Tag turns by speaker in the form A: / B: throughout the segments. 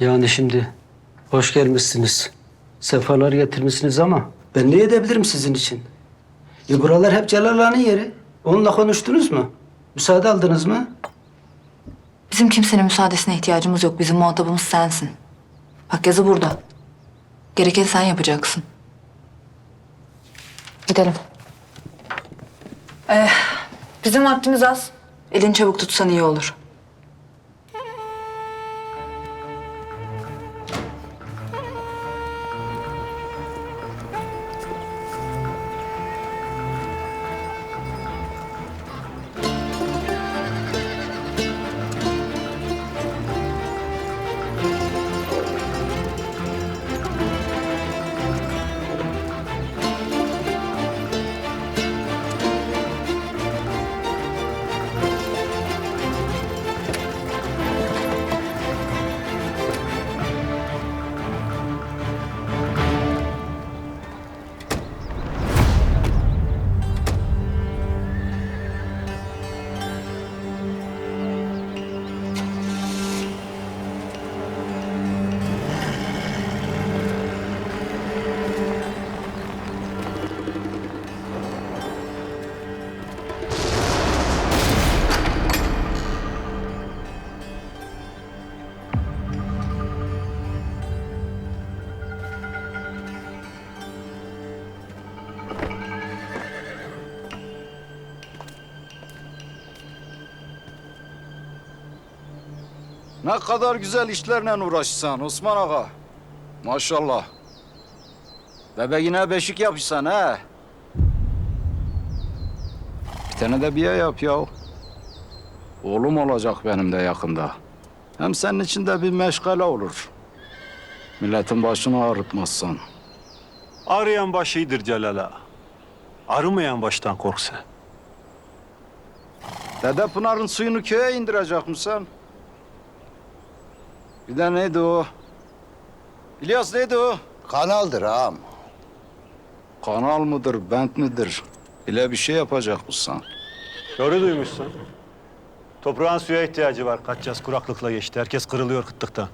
A: Yani şimdi hoş gelmişsiniz. Sefalar getirmişsiniz ama ben ne edebilirim sizin için? E buralar hep Celal Ağa'nın yeri. Onunla konuştunuz mu? Müsaade aldınız mı?
B: Bizim kimsenin müsaadesine ihtiyacımız yok. Bizim muhatabımız sensin. Bak yazı burada. Gerekeni sen yapacaksın. Gidelim. Ee, bizim vaktimiz az. Elini çabuk tutsan iyi olur.
C: Ne kadar güzel işlerle uğraşsan Osman Ağa. Maşallah. Bebeğine beşik yapışsan he. Bir tane de biye yap ya. Oğlum olacak benim de yakında. Hem senin için de bir meşgale olur. Milletin başını ağrıtmazsan.
D: Arayan baş iyidir Celal ağa. Arımayan baştan kork sen.
C: Dede Pınar'ın suyunu köye indirecek misin? Bir de neydi o? İlyas neydi o?
E: Kanaldır ağam.
C: Kanal mıdır, bent midir? Bile bir şey yapacak mısın?
D: Doğru duymuşsun. Toprağın suya ihtiyacı var. Kaçacağız kuraklıkla geçti. Herkes kırılıyor kıtlıktan.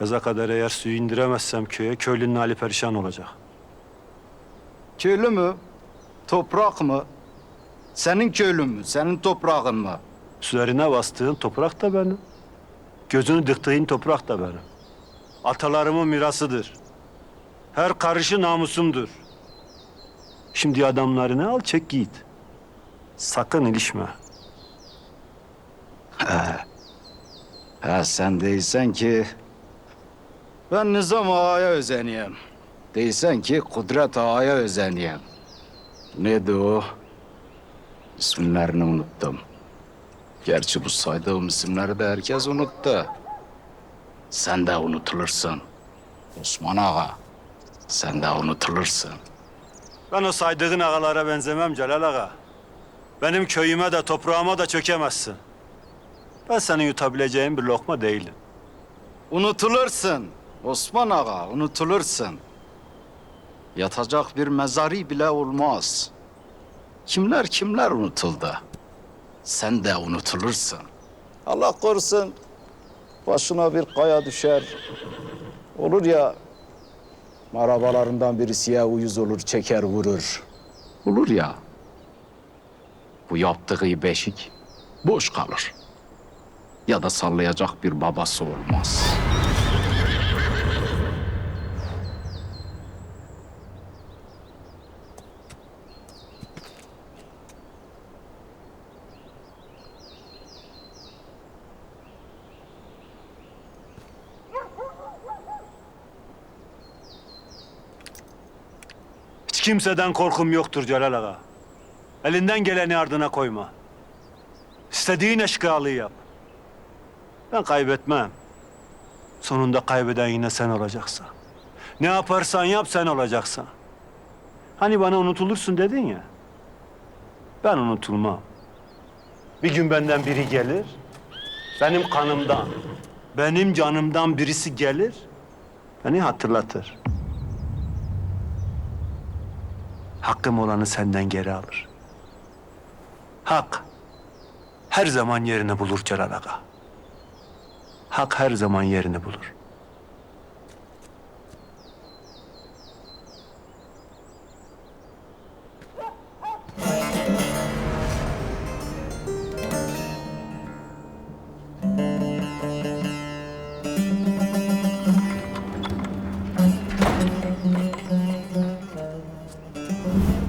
D: Yaza kadar eğer suyu indiremezsem köye, köylünün hali perişan olacak.
C: Köylü mü? Toprak mı? Senin köylün mü? Senin toprağın mı?
D: Üzerine bastığın toprak da benim. Gözünü diktiğin toprak da benim. Atalarımın mirasıdır. Her karışı namusumdur. Şimdi adamlarını al çek git. Sakın ilişme.
C: Ha sen değilsen ki... Ben Nizam Ağa'ya özeniyem. Değilsen ki Kudret Ağa'ya özeniyem. Neydi o? İsimlerini unuttum. Gerçi bu saydığım isimleri de herkes unuttu. Sen de unutulursun. Osman Ağa, sen de unutulursun.
D: Ben o saydığın ağalara benzemem Celal ağa. Benim köyüme de toprağıma da çökemezsin. Ben senin yutabileceğin bir lokma değilim.
C: Unutulursun. Osman Ağa, unutulursun. Yatacak bir mezari bile olmaz. Kimler kimler unutuldu. Sen de unutulursun. Allah korusun. Başına bir kaya düşer. Olur ya, arabalarından birisi ya uyuz olur, çeker vurur. Olur ya. Bu yaptığı beşik boş kalır. Ya da sallayacak bir babası olmaz.
D: Kimseden korkum yoktur Celal ağa. Elinden geleni ardına koyma. İstediğin eşkıyalığı yap. Ben kaybetmem. Sonunda kaybeden yine sen olacaksın. Ne yaparsan yap sen olacaksın. Hani bana unutulursun dedin ya. Ben unutulmam. Bir gün benden biri gelir. Benim kanımdan, benim canımdan birisi gelir. Beni hatırlatır. Hakkım olanı senden geri alır. Hak her zaman yerini bulur Celal Ağa. Hak her zaman yerini bulur. Thank you.